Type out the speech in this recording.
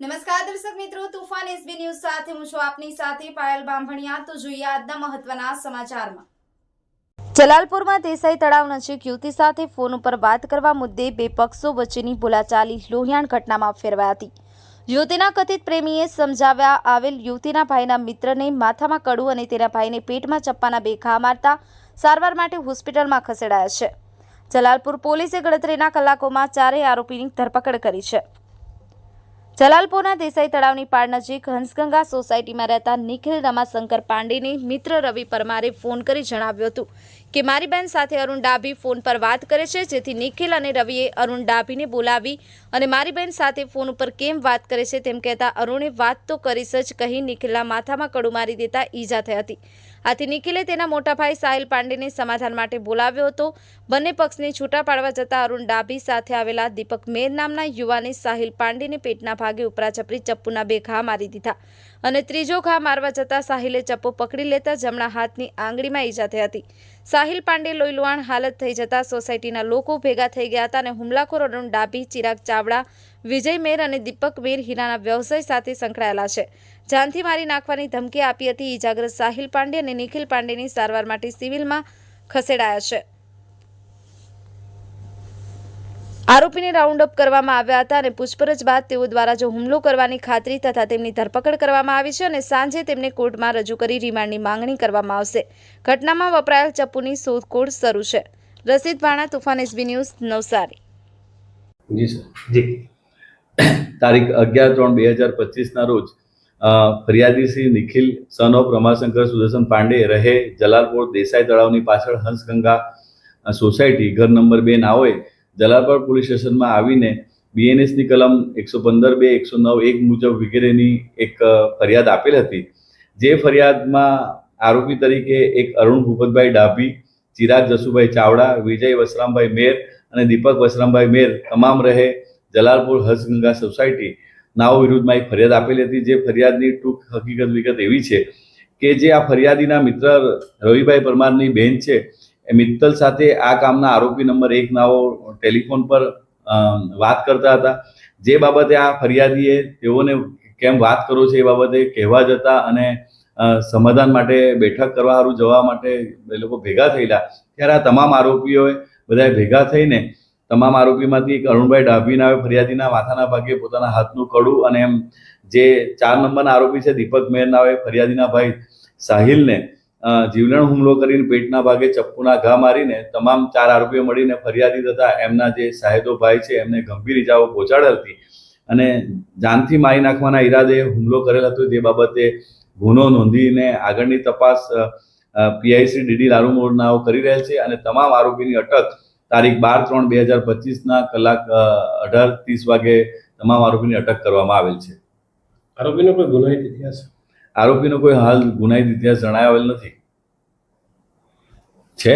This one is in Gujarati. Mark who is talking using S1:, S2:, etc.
S1: નમસ્કાર દર્શક મિત્રો, તુફાન એસબી ન્યૂઝ સાથે હું છું આપની સાથે પાયલ બાંભણિયા. તો જોઈએ આજના મહત્વના સમાચારમાં. જલાલપુરમાં દેસાઈ તળાવ નજીક યુવતી સાથે ફોન ઉપર વાત કરવા મુદ્દે બે પક્ષો વચ્ચેની બોલાચાલી લોહિયાણ ઘટનામાં ફેરવાઈ હતી. યુવતીના કથિત પ્રેમીએ સમજાવ્યા આવેલ યુવતીના ભાઈના મિત્રને માથામાં કડું અને તેના ભાઈને પેટમાં ચપ્પાના બે ઘા મારતા સારવાર માટે હોસ્પિટલમાં ખસેડાયા છે. જલાલપુર પોલીસે ગણતરીના કલાકોમાં ચારેય આરોપીની ધરપકડ કરી છે. જલાલપુરના દેસાઈ તળાવની પાળ નજીક હંસગંગા સોસાયટીમાં રહેતા નિખિલ રમાશંકર પાંડેને મિત્ર રવિ પરમારે ફોન કરી જણાવ્યું હતું કે મારી બેન સાથે અરુણ ડાભી ફોન પર વાત કરે છે, જેથી નિખિલ અને રવિએ અરુણ ડાભીને બોલાવી અને મારી બેન સાથે ફોન ઉપર કેમ વાત કરે છે તેમ કહેતા અરુણે વાત તો કરીશ જ કહી નિખિલના માથામાં કડું મારી દેતા ઈજા થઈ હતી. આથી નિખિલે તેના મોટા ભાઈ સાહિલ પાંડેને સમાધાન માટે બોલાવ્યો હતો. બંને પક્ષને છૂટા પાડવા જતા અરુણ ડાભી સાથે આવેલા દીપક મેર નામના યુવાને સાહિલ પાંડેને પેટના ભાગે ઉપરાચપરી ચપ્પુના બે ઘા મારી દીધા. અને ત્રીજો ઘા મારવા જતા સાહિલે ચપ્પો પકડી લેતા જમણા હાથની આંગળીમાં ઈજા થઈ હતી. સાહિલ પાંડે લોહીલુહાણ હાલત થઈ જતાં સોસાયટીના લોકો ભેગા થઈ ગયા હતા અને હુમલાખોર અરુણ ડાભી ચિરાગ ચાવડા, વિજય મેર અને દીપક મેર હીરાના વ્યવસાય સાથે સંકળાયેલા છે. જાનથી મારી નાખવાની ધમકી આપી હતી ઈજાગ્રસ્ત સાહિલ પાંડે અને નિખિલ પાંડેની સારવાર માટે સિવિલમાં ખસેડાયા છે. આરોપીને રાઉન્ડ અપ કરવામાં આવ્યા હતા અને પૂછપરછ બાદ તેઓ દ્વારા જો હુમલો કરવાની ખાતરી તથા તેમની ધરપકડ કરવામાં આવી છે અને સાંજે તેમને કોર્ટમાં રજૂ કરી રિમાન્ડની માંગણી કરવામાં આવશે. ઘટનામાં વપરાયેલ ચપ્પુની શોધખોળ શરૂ છે. Rashid Bhana Toofan S B news Navsari.
S2: જી સર.
S3: જી.
S2: તારીખ અગિયાર ત્રણ બે હજાર પચીસના રોજ ફરિયાદી શ્રી નિખિલ સન ઓફ રમાશંકર સુદર્શન પાંડે રહે જલાલપોર દેસાઈ તળાવની પાછળ હંસગંગા સોસાયટી ઘર નંબર બે નાઓએ જલાલપોર પોલીસ સ્ટેશનમાં આવીને બીએનએસની કલમ એકસો પંદર બે એકસો નવ, એક મુજબ વગેરેની એક ફરિયાદ આપેલ હતી. જે ફરિયાદમાં આરોપી તરીકે એક અરુણ ભૂપતભાઈ ડાભી, ચિરાગ જસુભાઈ ચાવડા, વિજય વસરામભાઈ મેર અને દીપક વસરામભાઈ મેર તમામ રહે જલાલપુર હસગંગા સોસાયટી. નાઓ વિરુદ્ધમાં એક ફરિયાદ આપેલી હતી. જે ફરિયાદની ટૂંક હકીકત વિગત એવી છે કે જે આ ફરિયાદીના મિત્ર રવિભાઈ પરમારની બહેન છે એ મિત્તલ સાથે આ કામના આરોપી નંબર એક નાઓ ટેલિફોન પર વાત કરતા હતા. જે બાબતે આ ફરિયાદીએ તેઓને કેમ વાત કરો છે એ બાબતે કહેવા જતા અને સમાધાન માટે બેઠક કરવા સારું જવા માટે એ લોકો ભેગા થયેલા. ત્યારે આ તમામ આરોપીઓએ બધાએ ભેગા થઈને તમામ આરોપીમાંથી એક અરુણભાઈ ડાભીના ફરિયાદીના માથાના ભાગે પોતાના હાથનું કડું અને એમ જે ચાર નંબરના આરોપી છે, દીપક મેરના ફરિયાદીના ભાઈ સાહિલને જીવલેણ હુમલો કરીને પેટના ભાગે ચપ્પુના ઘા મારીને તમામ ચાર આરોપીઓ મળીને ફરિયાદી તથા એમના જે સાહેદો ભાઈ છે, એમને ગંભીર ઇજાઓ પહોંચાડેલ હતી. અને જાનથી મારી નાખવાના ઈરાદે હુમલો કરેલ હતો તે બાબતે ગુનો નોંધીને આગળની તપાસ પીઆઈસી ડીડી લારુમોરનાઓ કરી રહેલ છે અને તમામ આરોપીની અટક તારીખ બાર ત્રણ બે હજાર પચીસના કલાક અઢાર ત્રીસ વાગે તમામ આરોપીની અટક કરવામાં આવેલ છે.
S3: આરોપીનો કોઈ ગુનો ઇતિહાસ?
S2: આરોપીનો કોઈ હાલ ગુનાહિત ઇતિહાસ જણાવેલ નથી. છે?